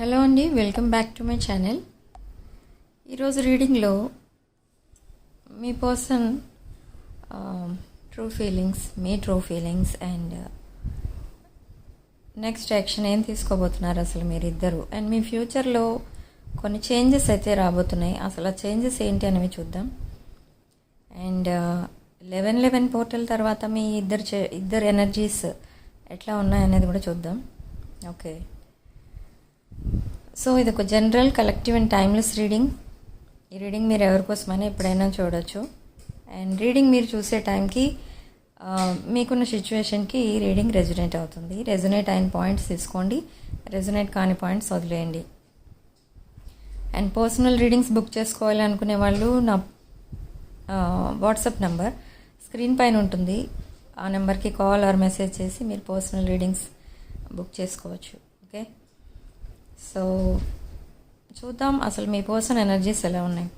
Hello అండి welcome back to my channel. ఈరోజు రీడింగ్లో మీ person true feelings me true feelings and next action ఏం తీసుకోబోతున్నారు అసలు మీరిద్దరు? అండ్ మీ ఫ్యూచర్లో కొన్ని చేంజెస్ అయితే రాబోతున్నాయి. అసలు ఆ చేంజెస్ ఏంటి అనేవి చూద్దాం. అండ్ లెవెన్ లెవెన్ పోర్టల్ తర్వాత మీ ఇద్దరు చే- ఇద్దరు ఎనర్జీస్ ఎట్లా ఉన్నాయనేది కూడా చూద్దాం. ఓకే. సో ఇది ఒక general collective and timeless reading. ఈ రీడింగ్ మీరు ఎవరికోసమైనా ఎప్పుడైనా చూడొచ్చు. అండ్ రీడింగ్ మీరు చూసే టైంకి మీకున్న సిచ్యువేషన్కి ఈ రీడింగ్ రెజొనేట్ అవుతుంది. రెజొనేట్ అయిన పాయింట్స్ తీసుకోండి. రెజొనేట్ కాని పాయింట్స్ వదిలేయండి. అండ్ పర్సనల్ రీడింగ్స్ బుక్ చేసుకోవాలి అనుకునే వాళ్ళు నా వాట్సాప్ నెంబర్ స్క్రీన్ పైన ఉంటుంది. ఆ నెంబర్కి కాల్ ఆర్ మెసేజ్ చేసి మీరు పర్సనల్ రీడింగ్స్ బుక్ చేసుకోవచ్చు. ఓకే? సో చూద్దాం. అసలు మీ పర్సన్ ఎనర్జీస్ ఎలా ఉన్నాయి?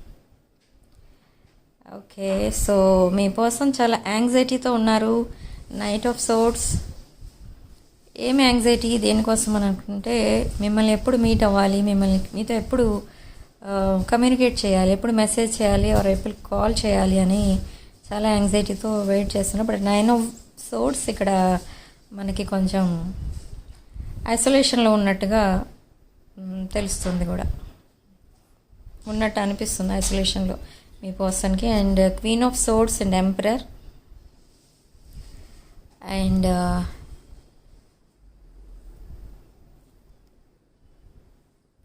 ఓకే సో మీ పర్సన్ చాలా యాంగ్జైటీతో ఉన్నారు. నైట్ ఆఫ్ సోట్స్ ఏం యాంగ్జైటీ? దేనికోసం అని అనుకుంటే మిమ్మల్ని ఎప్పుడు మీట్ అవ్వాలి మిమ్మల్ని మీతో ఎప్పుడు కమ్యూనికేట్ చేయాలి ఎప్పుడు మెసేజ్ చేయాలి ఆర్ ఎప్పుడు కాల్ చేయాలి అని చాలా యాంగ్జైటీతో వెయిట్ చేస్తున్నారు. బట్ నైన్ ఆఫ్ సోట్స్ ఇక్కడ మనకి కొంచెం ఐసోలేషన్లో ఉన్నట్టుగా తెలుస్తుంది కూడా. ఉన్నట్టు అనిపిస్తుంది ఐసోలేషన్లో మీ పర్సన్కి and queen of swords and emperor and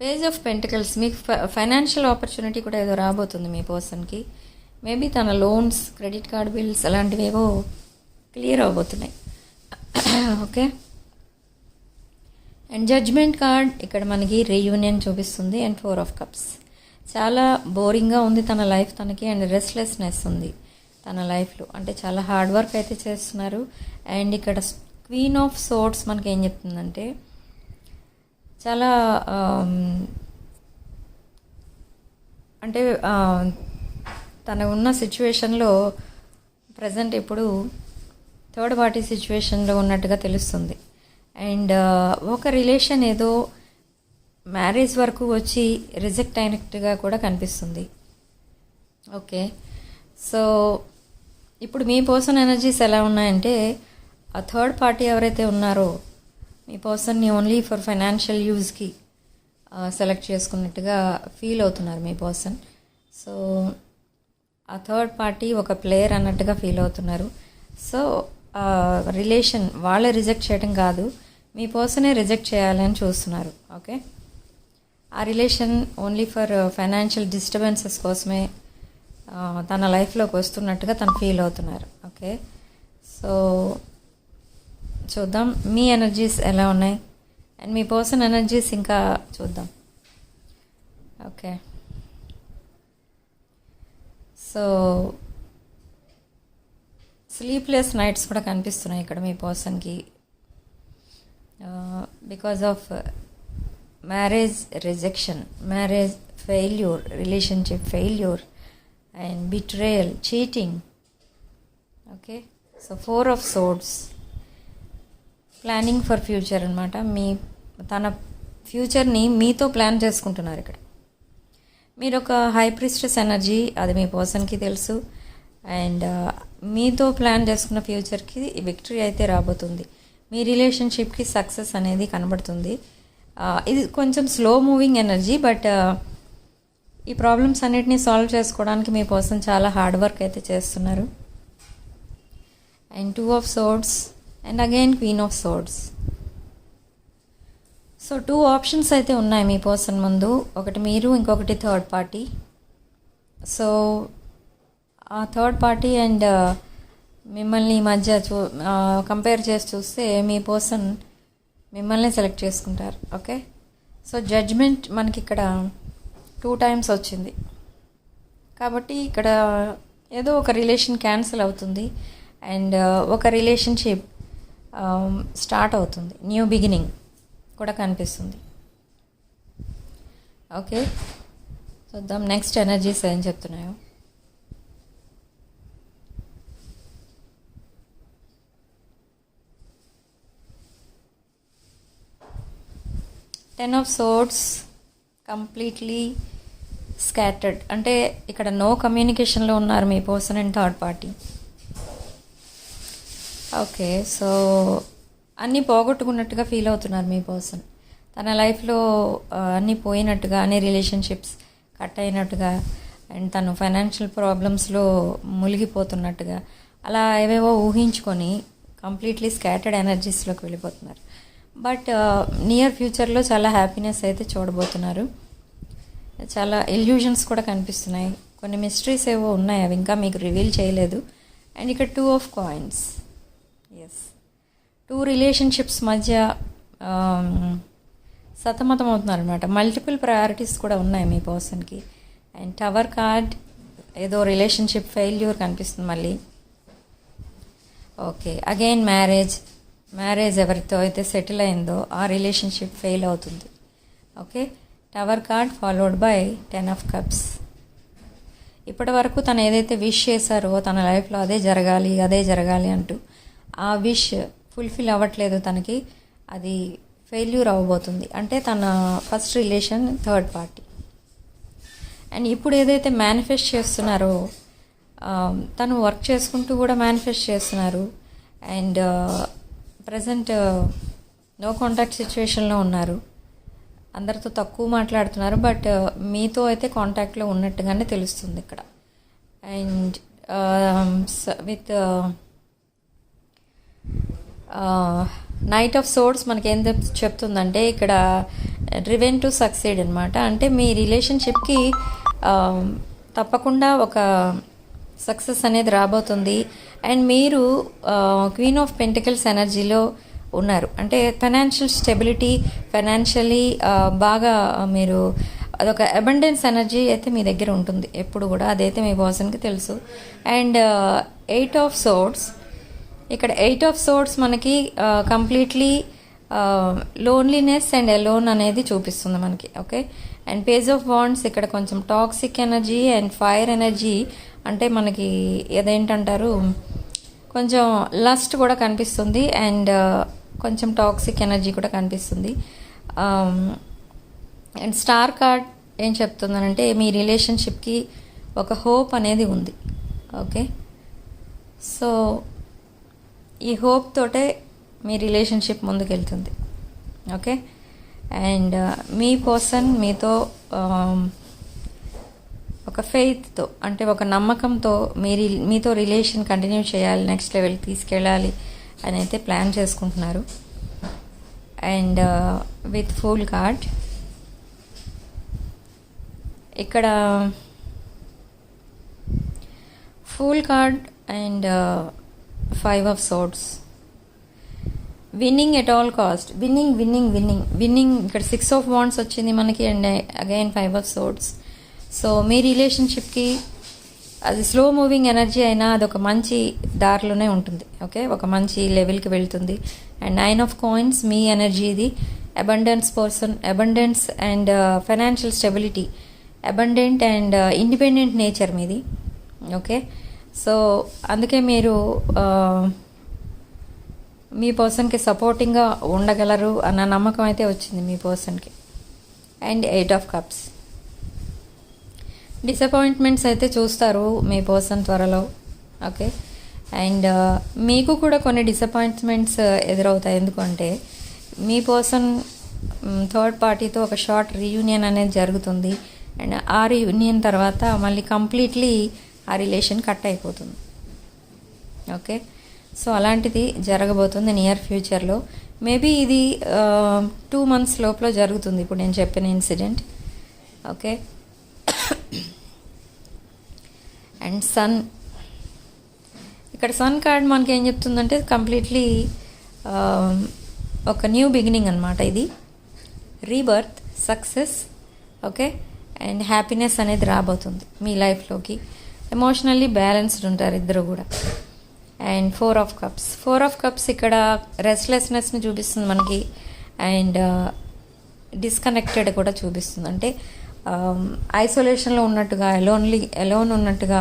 page of pentacles మీకు ఫైనాన్షియల్ ఆపర్చునిటీ కూడా ఏదో రాబోతుంది మీ పర్సన్కి మేబీ తన లోన్స్ క్రెడిట్ కార్డ్ బిల్స్ అలాంటివి ఏవో క్లియర్ అవబోతున్నాయి. ఓకే అండ్ జడ్జ్మెంట్ కార్డ్ ఇక్కడ మనకి రీయూనియన్ చూపిస్తుంది అండ్ ఫోర్ ఆఫ్ కప్స్ చాలా బోరింగ్గా ఉంది తన లైఫ్ తనకి అండ్ రెస్ట్లెస్నెస్ ఉంది తన లైఫ్లో అంటే చాలా హార్డ్ వర్క్ అయితే చేస్తున్నారు. అండ్ ఇక్కడ క్వీన్ ఆఫ్ సోట్స్ మనకి ఏం చెప్తుందంటే చాలా um, అంటే తన ఉన్న సిచ్యువేషన్లో ప్రజెంట్ ఇప్పుడు థర్డ్ పార్టీ సిచ్యువేషన్లో ఉన్నట్టుగా తెలుస్తుంది. అండ్ ఒక రిలేషన్ ఏదో మ్యారేజ్ వరకు వచ్చి రిజెక్ట్ అయినట్టుగా కూడా కనిపిస్తుంది. ఓకే. సో ఇప్పుడు మీ పర్సన్ ఎనర్జీస్ ఎలా ఉన్నాయంటే ఆ థర్డ్ పార్టీ ఎవరైతే ఉన్నారో మీ పర్సన్ని ఓన్లీ ఫర్ ఫైనాన్షియల్ యూజ్కి సెలెక్ట్ చేసుకున్నట్టుగా ఫీల్ అవుతున్నారు మీ పర్సన్. సో ఆ థర్డ్ పార్టీ ఒక ప్లేయర్ అన్నట్టుగా ఫీల్ అవుతున్నారు. సో రిలేషన్ వాళ్ళే రిజెక్ట్ చేయడం కాదు. మీ పర్సనే రిజెక్ట్ చేయాలని చూస్తున్నారు ఓకే? ఆ relation only for uh, financial disturbances కోసమే తన లైఫ్లోకి వస్తున్నట్టుగా తను ఫీల్ అవుతున్నారు ఓకే? సో చూద్దాం. మీ ఎనర్జీస్ ఎలా ఉన్నాయి? అండ్ మీ పర్సన్ ఎనర్జీస్ ఇంకా చూద్దాం ఓకే? సో స్లీప్లెస్ నైట్స్ కూడా కనిపిస్తున్నాయి ఇక్కడ మీ పర్సన్కి. Because of marriage rejection marriage failure relationship failure and betrayal cheating okay so four of swords planning for future అనమాట మీ తన ఫ్యూచర్ని మీతో ప్లాన్ చేసుకుంటున్నారు ఇక్కడ. మీరు ఒక హై ప్రిస్టెస్ ఎనర్జీ అది మీ పర్సన్కి తెలుసు. అండ్ uh, మీతో ప్లాన్ చేసుకున్న ఫ్యూచర్కి విక్టరీ అయితే రాబోతుంది. మీ రిలేషన్షిప్కి సక్సెస్ అనేది కనబడుతుంది. ఇది కొంచెం స్లో మూవింగ్ ఎనర్జీ బట్ ఈ ప్రాబ్లమ్స్ అన్నిటినీ సాల్వ్ చేసుకోవడానికి మీ పర్సన్ చాలా హార్డ్ వర్క్ అయితే చేస్తున్నారు. And two of swords and again queen of swords so two options అయితే ఉన్నాయి మీ పర్సన్ ముందు. ఒకటి మీరు ఇంకొకటి థర్డ్ పార్టీ సో ఆ థర్డ్ పార్టీ అండ్ మిమ్మల్ని ఈ మధ్య చూ కంపేర్ చేసి చూస్తే మీ పర్సన్ మిమ్మల్ని సెలెక్ట్ చేసుకుంటారు ఓకే సో జడ్జ్మెంట్ మనకి ఇక్కడ టూ టైమ్స్ వచ్చింది. కాబట్టి ఇక్కడ ఏదో ఒక రిలేషన్ క్యాన్సిల్ అవుతుంది అండ్ uh, ఒక రిలేషన్షిప్ స్టార్ట్ um, అవుతుంది. న్యూ బిగినింగ్ కూడా కనిపిస్తుంది. ఓకే చూద్దాం నెక్స్ట్ ఎనర్జీస్ ఏం చెప్తున్నాయో? Ten of swords completely scattered అంటే ఇక్కడ నో కమ్యూనికేషన్లో ఉన్నారు మీ person and third party okay so అన్నీ పోగొట్టుకున్నట్టుగా ఫీల్ అవుతున్నారు మీ పర్సన్ తన లైఫ్లో అన్నీ పోయినట్టుగా అన్ని రిలేషన్షిప్స్ కట్ అయినట్టుగా అండ్ తను ఫైనాన్షియల్ ప్రాబ్లమ్స్లో మునిగిపోతున్నట్టుగా అలా ఏవేవో ఊహించుకొని కంప్లీట్లీ స్కాటర్డ్ ఎనర్జీస్లోకి వెళ్ళిపోతున్నారు. బట్ నియర్ ఫ్యూచర్లో చాలా హ్యాపీనెస్ అయితే చూడబోతున్నారు. చాలా ఇల్యూజన్స్ కూడా కనిపిస్తున్నాయి. కొన్ని మిస్టరీస్ ఏవో ఉన్నాయి అవి ఇంకా మీకు రివీల్ చేయలేదు. అండ్ ఇక్కడ two of coins as two relationships మధ్య సతమతం అవుతున్నారు అనమాట మల్టిపుల్ ప్రయారిటీస్ కూడా ఉన్నాయి మీ పర్సన్కి అండ్ టవర్ కార్డ్ ఏదో రిలేషన్షిప్ ఫెయిల్యూర్ కనిపిస్తుంది మళ్ళీ. ఓకే అగైన్ మ్యారేజ్ మ్యారేజ్ ఎవరితో అయితే సెటిల్ అయిందో ఆ రిలేషన్షిప్ ఫెయిల్ అవుతుంది. Okay? Tower card followed by ten of cups. ఇప్పటి వరకు తను ఏదైతే విష్ చేశారో తన లైఫ్లో అదే జరగాలి అదే జరగాలి అంటూ ఆ విష్ ఫుల్ఫిల్ అవ్వట్లేదు తనకి. అది ఫెయిల్యూర్ అవ్వబోతుంది. అంటే తన first relation third party. And ఇప్పుడు ఏదైతే మేనిఫెస్ట్ చేస్తున్నారో తను వర్క్ చేసుకుంటూ కూడా మేనిఫెస్ట్ చేస్తున్నారు. అండ్ ప్రజెంట్ నో కాంటాక్ట్ సిచ్యువేషన్లో ఉన్నారు. అందరితో తక్కువ మాట్లాడుతున్నారు బట్ uh, మీతో అయితే కాంటాక్ట్లో ఉన్నట్టుగానే తెలుస్తుంది ఇక్కడ. And with knight of swords మనకి ఏం చెప్తుందంటే ఇక్కడ డ్రివెన్ టు సక్సీడ్ అనమాట అంటే మీ రిలేషన్షిప్కి um, తప్పకుండా ఒక సక్సెస్ అనేది రాబోతుంది. అండ్ మీరు క్వీన్ ఆఫ్ పెంటికల్స్ ఎనర్జీలో ఉన్నారు. అంటే ఫైనాన్షియల్ స్టెబిలిటీ ఫైనాన్షియలీ బాగా మీరు అదొక అబండెన్స్ ఎనర్జీ అయితే మీ దగ్గర ఉంటుంది. ఎప్పుడు కూడా అదైతే మీ పర్సన్కి తెలుసు. అండ్ ఎయిట్ ఆఫ్ సోర్ట్స్ ఇక్కడ ఎయిట్ ఆఫ్ సోర్ట్స్ మనకి కంప్లీట్లీ లోన్లీనెస్ అండ్ ఎలోన్ అనేది చూపిస్తుంది మనకి okay and page of wands ఇక్కడ కొంచెం toxic energy and fire energy అంటే మనకి ఏదేంటంటారు? కొంచెం లస్ట్ కూడా కనిపిస్తుంది అండ్ uh, కొంచెం టాక్సిక్ ఎనర్జీ కూడా కనిపిస్తుంది. అండ్ స్టార్ కార్డ్ ఏం చెప్తుందనంటే మీ రిలేషన్షిప్కి ఒక హోప్ అనేది ఉంది ఓకే సో ఈ హోప్ తోటే మీ రిలేషన్షిప్ ముందుకెళ్తుంది. ఓకే అండ్ uh, మీ పర్సన్ మీతో um, ఒక ఫెయిత్తో అంటే ఒక నమ్మకంతో మీరు మీతో రిలేషన్ కంటిన్యూ చేయాలి నెక్స్ట్ లెవెల్ తీసుకెళ్ళాలి అని అయితే ప్లాన్ చేసుకుంటున్నారు అండ్ విత్ ఫుల్ కార్డ్ ఇక్కడ fool card and five of swords winning at all cost winning winning winning winning ఇక్కడ సిక్స్ ఆఫ్ వాండ్స్ వచ్చింది మనకి and again five of swords so మీ రిలేషన్షిప్కి అది స్లో మూవింగ్ ఎనర్జీ అయినా అది ఒక మంచి దారిలోనే ఉంటుంది. ఓకే ఒక మంచి లెవెల్కి వెళ్తుంది. అండ్ నైన్ ఆఫ్ కాయిన్స్ మీ ఎనర్జీ ఇది abundance person abundance and financial stability abundant and independent nature మీది. ఓకే సో అందుకే మీరు uh, మీ పర్సన్కి సపోర్టింగ్గా ఉండగలరు అన్న నమ్మకం అయితే వచ్చింది మీ పర్సన్కి. And eight of cups. Disappointments అయితే చూస్తారు మీ పర్సన్ త్వరలో. ఓకే? అండ్ మీకు కూడా కొన్ని డిసప్పాయింట్మెంట్స్ ఎదురవుతాయి. ఎందుకంటే మీ పర్సన్ థర్డ్ పార్టీతో ఒక షార్ట్ రీయూనియన్ అనేది జరుగుతుంది. అండ్ ఆ రీయూనియన్ తర్వాత మళ్ళీ కంప్లీట్లీ ఆ రిలేషన్ కట్ అయిపోతుంది. ఓకే? సో అలాంటిది జరగబోతుంది నియర్ ఫ్యూచర్లో మేబీ ఇది టూ మంత్స్ లోపల జరుగుతుంది. ఇప్పుడు నేను చెప్పిన ఇన్సిడెంట్ ఓకే అండ్ సన్ ఇక్కడ సన్ కార్డ్ మనకి ఏం చెప్తుందంటే కంప్లీట్లీ ఒక న్యూ బిగినింగ్ అనమాట ఇది. Rebirth success okay and happiness అనేది రాబోతుంది మీ లైఫ్లోకి ఎమోషనల్లీ బ్యాలెన్స్డ్ ఉంటారు ఇద్దరు కూడా. And four of cups. Four of cups ఇక్కడ రెస్ట్లెస్నెస్ని చూపిస్తుంది మనకి అండ్ డిస్కనెక్టెడ్ కూడా చూపిస్తుంది. అంటే ఐసోలేషన్లో ఉన్నట్టుగా ఎలోన్లీ ఎలోన్ ఉన్నట్టుగా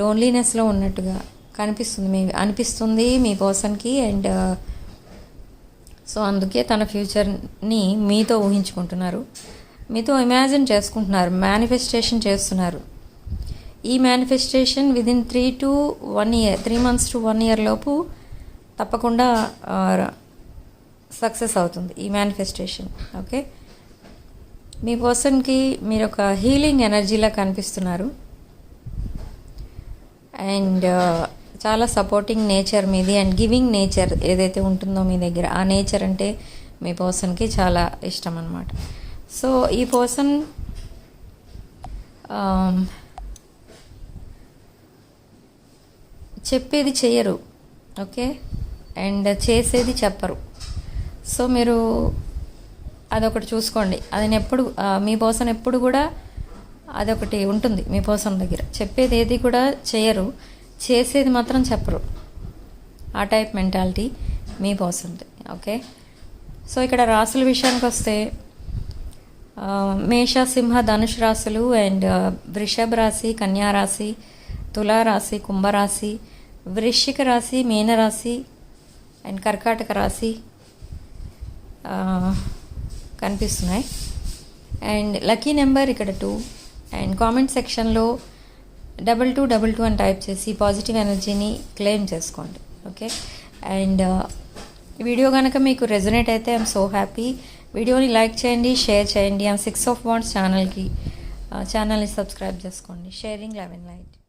లోన్లీనెస్లో ఉన్నట్టుగా కనిపిస్తుంది మీ అనిపిస్తుంది మీ పర్సన్కి అండ్ సో అందుకే తన ఫ్యూచర్ని మీతో ఊహించుకుంటున్నారు. మీతో ఇమాజిన్ చేసుకుంటున్నారు మేనిఫెస్టేషన్ చేస్తున్నారు. ఈ manifestation within three to one year three months to one year లోపు తప్పకుండా సక్సెస్ అవుతుంది ఈ మేనిఫెస్టేషన్ ఓకే మీ పర్సన్కి మీరు ఒక హీలింగ్ ఎనర్జీలా కనిపిస్తున్నారు. అండ్ చాలా సపోర్టింగ్ నేచర్ మీది అండ్ గివింగ్ నేచర్ ఏదైతే ఉంటుందో మీ దగ్గర ఆ నేచర్ అంటే మీ పర్సన్కి చాలా ఇష్టం అనమాట సో ఈ పర్సన్ చెప్పేది చేయరు ఓకే? అండ్ చేసేది చెప్పరు. సో మీరు అదొకటి చూసుకోండి. అది ఎప్పుడు మీ పర్సన్ ఎప్పుడు కూడా అదొకటి ఉంటుంది మీ పర్సన్ దగ్గర. చెప్పేది ఏది కూడా చేయరు చేసేది మాత్రం చెప్పరు. ఆ టైప్ మెంటాలిటీ మీ పర్సన్ది ఓకే? సో ఇక్కడ రాసుల విషయానికి వస్తే మేష సింహ ధనుష్ రాశులు అండ్ వృషభ రాశి కన్యా రాశి తులారాశి కుంభరాశి వృశ్చిక రాశి మీనరాశి అండ్ కర్కాటక రాశి కనిపిస్తున్నాయి. అండ్ లక్కీ నెంబర్ ఇక్కడ టూ. అండ్ కామెంట్ సెక్షన్లో డబల్ టూ డబల్ టూ అని టైప్ చేసి పాజిటివ్ ఎనర్జీని క్లెయిమ్ చేసుకోండి. ఓకే? అండ్ వీడియో కనుక మీకు రెజొనేట్ అయితే ఐఎమ్ సో హ్యాపీ. వీడియోని లైక్ చేయండి షేర్ చేయండి. ఐఎమ్ సిక్స్ ఆఫ్ వాన్స్ ఛానల్కి ఛానల్ని సబ్స్క్రైబ్ చేసుకోండి. Sharing eleven light.